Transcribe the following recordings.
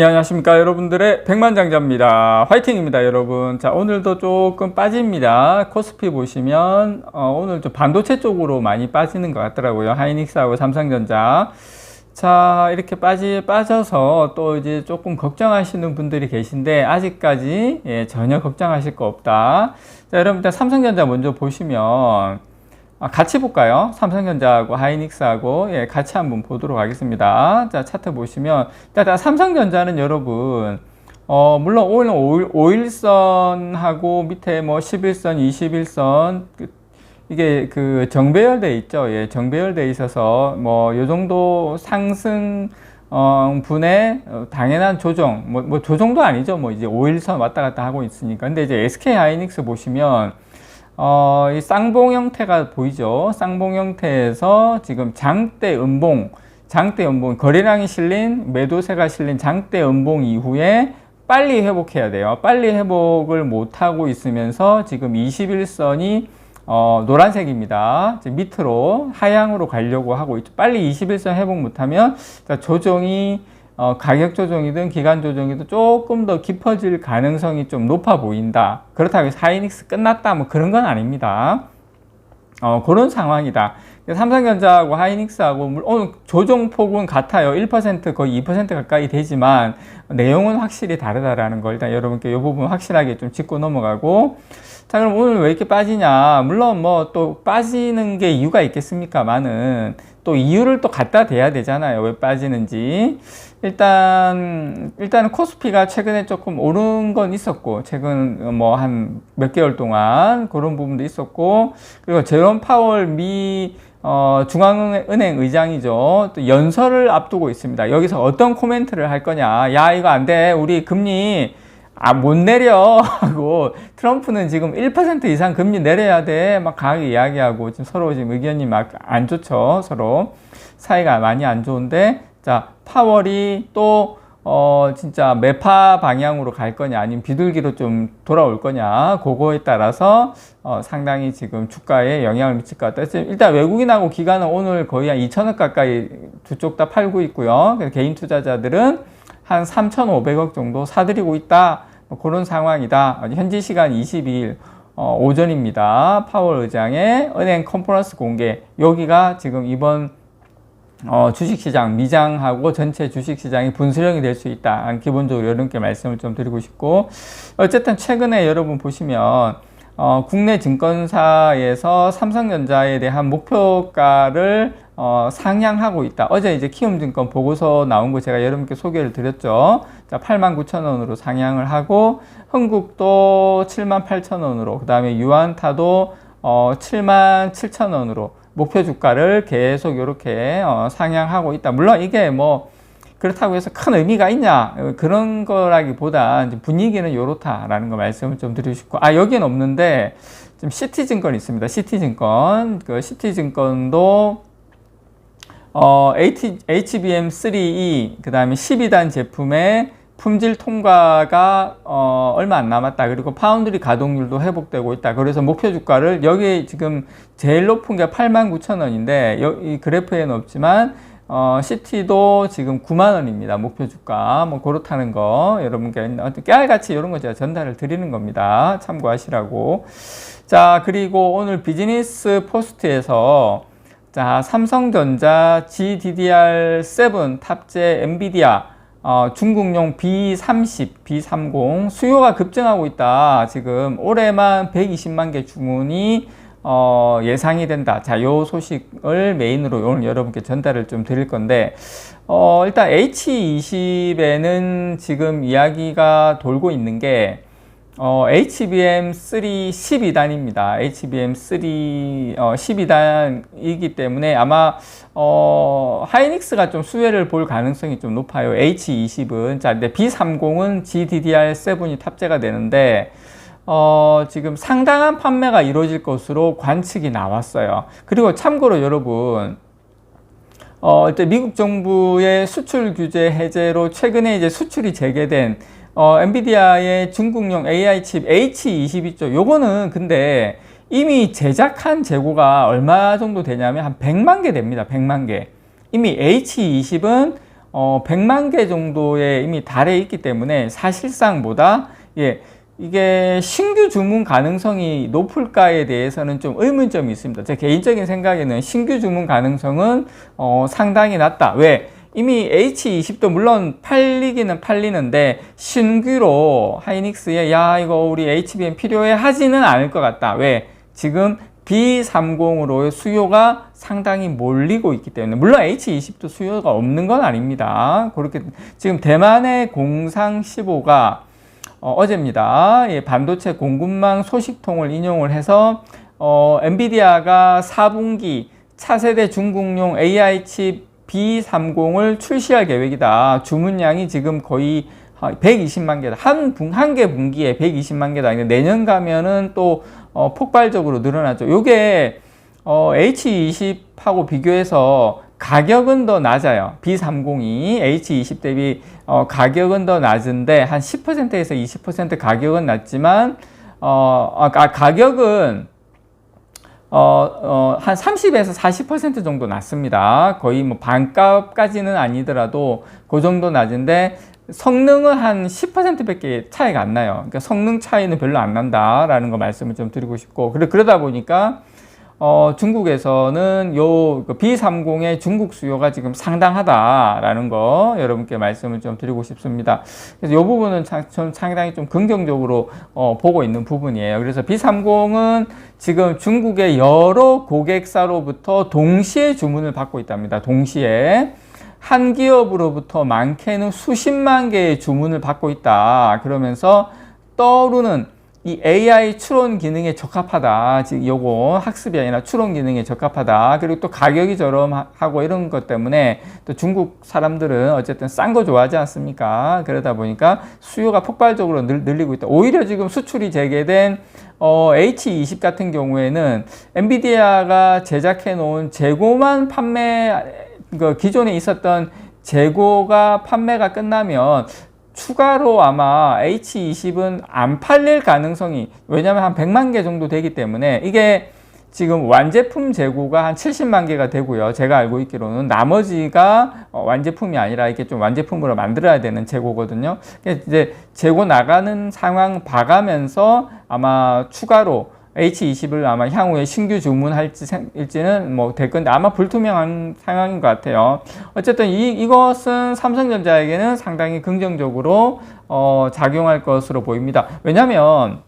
예, 안녕하십니까 여러분들의 백만장자입니다. 화이팅입니다 여러분. 자 오늘도 조금 빠집니다. 코스피 보시면 어, 오늘 좀 반도체 쪽으로 많이 빠지는 것 같더라고요. 하이닉스하고 삼성전자. 자 이렇게 빠지 빠져서 또 이제 조금 걱정하시는 분들이 계신데 아직까지 예, 전혀 걱정하실 거 없다. 자 여러분 일단 삼성전자 먼저 보시면 아, 같이 볼까요? 삼성전자하고 하이닉스하고 예, 같이 한번 보도록 하겠습니다. 자 차트 보시면 일단 삼성전자는 여러분 어, 물론 오늘 5일, 선하고 밑에 뭐 11선, 21선 그, 이게 그 정배열돼 있죠. 예, 정배열돼 있어서 뭐 요 정도 상승 어, 분의 어, 당연한 조정, 뭐, 뭐 조정도 아니죠. 뭐 이제 5일선 왔다 갔다 하고 있으니까. 근데 이제 SK 하이닉스 보시면 어, 이 쌍봉 형태가 보이죠? 쌍봉 형태에서 지금 장대 음봉, 장대 음봉, 거래량이 실린 매도세가 실린 장대 음봉 이후에 빨리 회복해야 돼요. 빨리 회복을 못하고 있으면서 지금 21선이 어, 노란색입니다. 밑으로 하향으로 가려고 하고 있죠. 빨리 21선 회복 못하면 조정이 어, 가격 조정이든 기간 조정이든 조금 더 깊어질 가능성이 좀 높아 보인다. 그렇다고 해서 하이닉스 끝났다. 뭐 그런 건 아닙니다. 어, 그런 상황이다. 삼성전자하고 하이닉스하고 오늘 조정폭은 같아요. 1% 거의 2% 가까이 되지만 내용은 확실히 다르다라는 걸 일단 여러분께 이 부분 확실하게 좀 짚고 넘어가고 자 그럼 오늘 왜 이렇게 빠지냐 물론 뭐 또 빠지는 게 이유가 있겠습니까만은 또 이유를 또 갖다 대야 되잖아요. 왜 빠지는지. 일단, 일단은 코스피가 최근에 조금 오른 건 있었고, 최근 뭐 한 몇 개월 동안 그런 부분도 있었고, 그리고 제롬 파월 미, 어, 중앙은행 의장이죠. 또 연설을 앞두고 있습니다. 여기서 어떤 코멘트를 할 거냐. 야, 이거 안 돼. 우리 금리 아, 못 내려. 하고, 트럼프는 지금 1% 이상 금리 내려야 돼. 막 강하게 이야기하고, 지금 서로 지금 의견이 막 안 좋죠. 서로. 사이가 많이 안 좋은데, 자, 파월이 또, 어, 진짜 매파 방향으로 갈 거냐, 아니면 비둘기로 좀 돌아올 거냐, 그거에 따라서, 어, 상당히 지금 주가에 영향을 미칠 것 같다. 일단 외국인하고 기관은 오늘 거의 한 2천억 가까이 두 쪽 다 팔고 있고요. 개인 투자자들은 한 3,500억 정도 사들이고 있다. 뭐 그런 상황이다. 현지 시간 22일 어, 오전입니다. 파월 의장의 은행 컨퍼런스 공개. 여기가 지금 이번 어, 주식시장 미장하고 전체 주식시장이 분수령이 될 수 있다. 기본적으로 여러분께 말씀을 좀 드리고 싶고 어쨌든 최근에 여러분 보시면 어, 국내 증권사에서 삼성전자에 대한 목표가를 어, 상향하고 있다. 어제 이제 키움증권 보고서 나온 거 제가 여러분께 소개를 드렸죠. 자, 8만 9천 원으로 상향을 하고 흥국도 7만 8천 원으로 그 다음에 유한타도 어, 7만 7천 원으로 목표 주가를 계속 이렇게 어, 상향하고 있다. 물론 이게 뭐 그렇다고 해서 큰 의미가 있냐 그런 거라기보다 분위기는 이렇다라는 거 말씀을 좀 드리고 싶고 아 여기는 없는데 지금 시티증권 있습니다. 시티증권 그 시티증권도 어, HBM3E 그 다음에 12단 제품의 품질 통과가 어, 얼마 안 남았다. 그리고 파운드리 가동률도 회복되고 있다. 그래서 목표 주가를 여기 지금 제일 높은 게 8만 9천 원인데 이 그래프에는 없지만 어, 시티도 지금 9만 원입니다. 목표 주가. 뭐 그렇다는 거 여러분께 깨알같이 이런 거 제가 전달을 드리는 겁니다. 참고하시라고. 자, 그리고 오늘 비즈니스 포스트에서 자, 삼성전자 GDDR7 탑재 엔비디아 어, 중국용 B30, B30 수요가 급증하고 있다. 지금 올해만 120만 개 주문이 어, 예상이 된다. 자, 요 소식을 메인으로 오늘 여러분께 전달을 좀 드릴 건데, 어, 일단 H20에는 지금 이야기가 돌고 있는 게, 어, HBM3 12단입니다. HBM3 어, 12단이기 때문에 아마 어, 하이닉스가 좀 수혜를 볼 가능성이 좀 높아요. H20은 자, 근데 B30은 GDDR7이 탑재가 되는데 어, 지금 상당한 판매가 이루어질 것으로 관측이 나왔어요. 그리고 참고로 여러분, 어, 일단 미국 정부의 수출 규제 해제로 최근에 이제 수출이 재개된 어, 엔비디아의 중국용 AI 칩 H22죠. 요거는 근데 이미 제작한 재고가 얼마 정도 되냐면 한 100만 개 됩니다. 100만 개. 이미 H20은 어, 100만 개 정도에 이미 달해 있기 때문에 사실상보다 예, 이게 신규 주문 가능성이 높을까에 대해서는 좀 의문점이 있습니다. 제 개인적인 생각에는 신규 주문 가능성은 어, 상당히 낮다. 왜? 이미 H20도 물론 팔리기는 팔리는데 신규로 하이닉스에 야 이거 우리 HBM 필요해 하지는 않을 것 같다. 왜? 지금 B30으로의 수요가 상당히 몰리고 있기 때문에 물론 H20도 수요가 없는 건 아닙니다. 그렇게 지금 대만의 공상 15가 어, 제입니다 예, 반도체 공급망 소식통을 인용을 해서 어, 엔비디아가 4분기 차세대 중국용 AI 칩 B30을 출시할 계획이다. 주문량이 지금 거의 120만 개다. 한, 분, 한개 분기에 120만 개다. 내년 가면은 또 어, 폭발적으로 늘어나죠. 요게 어, H20하고 비교해서 가격은 더 낮아요. B30이 H20 대비 어, 가격은 더 낮은데 한 10%에서 20% 가격은 낮지만 어, 아, 가격은 어, 어, 한 30에서 40% 정도 낮습니다. 거의 뭐 반값까지는 아니더라도 그 정도 낮은데 성능은 한 10%밖에 차이가 안 나요. 그러니까 성능 차이는 별로 안 난다라는 거 말씀을 좀 드리고 싶고 그래 그러다 보니까 어, 중국에서는 요 B30의 그 중국 수요가 지금 상당하다라는 거 여러분께 말씀을 좀 드리고 싶습니다. 그래서 이 부분은 참, 상당히 좀 긍정적으로 어, 보고 있는 부분이에요. 그래서 B30은 지금 중국의 여러 고객사로부터 동시에 주문을 받고 있답니다. 동시에. 한 기업으로부터 많게는 수십만 개의 주문을 받고 있다. 그러면서 떠오르는 이 AI 추론 기능에 적합하다. 즉, 요거 학습이 아니라 추론 기능에 적합하다. 그리고 또 가격이 저렴하고 이런 것 때문에 또 중국 사람들은 어쨌든 싼 거 좋아하지 않습니까? 그러다 보니까 수요가 폭발적으로 늘, 늘리고 있다. 오히려 지금 수출이 재개된 어, H20 같은 경우에는 엔비디아가 제작해 놓은 재고만 판매, 그 기존에 있었던 재고가 판매가 끝나면 추가로 아마 H20은 안 팔릴 가능성이 왜냐하면 한 100만 개 정도 되기 때문에 이게 지금 완제품 재고가 한 70만 개가 되고요. 제가 알고 있기로는 나머지가 어, 완제품이 아니라 이게 좀 완제품으로 만들어야 되는 재고거든요. 이제 재고 나가는 상황 봐가면서 아마 추가로 H20을 아마 향후에 신규 주문할지는 뭐될 건데 아마 불투명한 상황인 것 같아요. 어쨌든 이, 이것은 삼성전자에게는 상당히 긍정적으로 어, 작용할 것으로 보입니다. 왜냐하면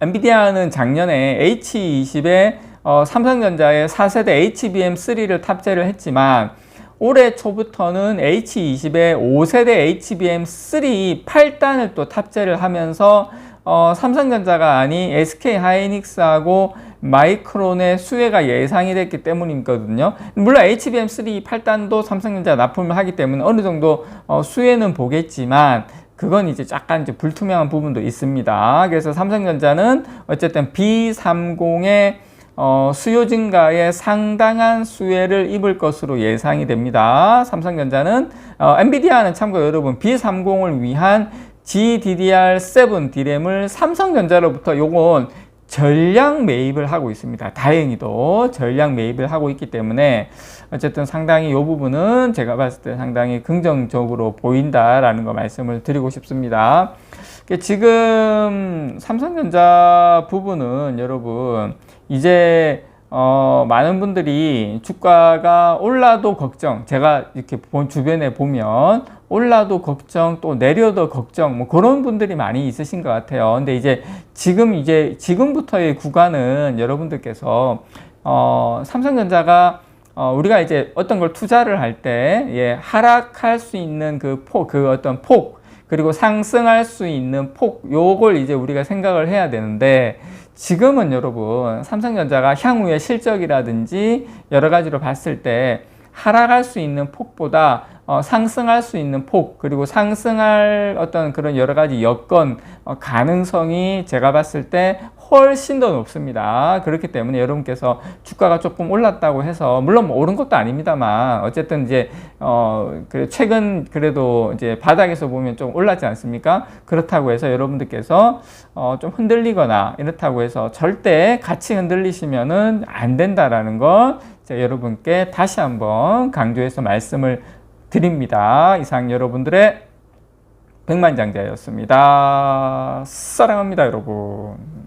엔비디아는 작년에 H20에 어, 삼성전자의 4세대 HBM3를 탑재를 했지만 올해 초부터는 H20에 5세대 HBM3 8단을 또 탑재를 하면서 어, 삼성전자가 아닌 SK 하이닉스하고 마이크론의 수혜가 예상이 됐기 때문이거든요. 물론 HBM3 8단도 삼성전자 납품을 하기 때문에 어느 정도 어, 수혜는 보겠지만 그건 이제 약간 이제 불투명한 부분도 있습니다. 그래서 삼성전자는 어쨌든 B30의 어, 수요 증가에 상당한 수혜를 입을 것으로 예상이 됩니다. 삼성전자는 어, 엔비디아는 참고 여러분 B30을 위한 GDDR7 D램을 삼성전자로부터 요건 전량 매입을 하고 있습니다. 다행히도 전량 매입을 하고 있기 때문에 어쨌든 상당히 이 부분은 제가 봤을 때 상당히 긍정적으로 보인다라는 거 말씀을 드리고 싶습니다. 지금 삼성전자 부분은 여러분 이제 어, 많은 분들이 주가가 올라도 걱정, 제가 이렇게 본 주변에 보면 올라도 걱정, 또 내려도 걱정, 뭐 그런 분들이 많이 있으신 것 같아요. 근데 이제 지금 이제 지금부터의 구간은 여러분들께서 어, 삼성전자가 어, 우리가 이제 어떤 걸 투자를 할 때, 예, 하락할 수 있는 그 폭, 그 어떤 폭, 그리고 상승할 수 있는 폭, 요걸 이제 우리가 생각을 해야 되는데, 지금은 여러분 삼성전자가 향후의 실적이라든지 여러 가지로 봤을 때 하락할 수 있는 폭보다 어, 상승할 수 있는 폭 그리고 상승할 어떤 그런 여러 가지 여건 어, 가능성이 제가 봤을 때 훨씬 더 높습니다. 그렇기 때문에 여러분께서 주가가 조금 올랐다고 해서 물론 뭐 오른 것도 아닙니다만 어쨌든 이제 어 그래 최근 그래도 이제 바닥에서 보면 좀 올랐지 않습니까? 그렇다고 해서 여러분들께서 어 좀 흔들리거나 이렇다고 해서 절대 같이 흔들리시면은 안 된다라는 거 제가 여러분께 다시 한번 강조해서 말씀을 드립니다. 이상 여러분들의 백만장자였습니다. 사랑합니다, 여러분.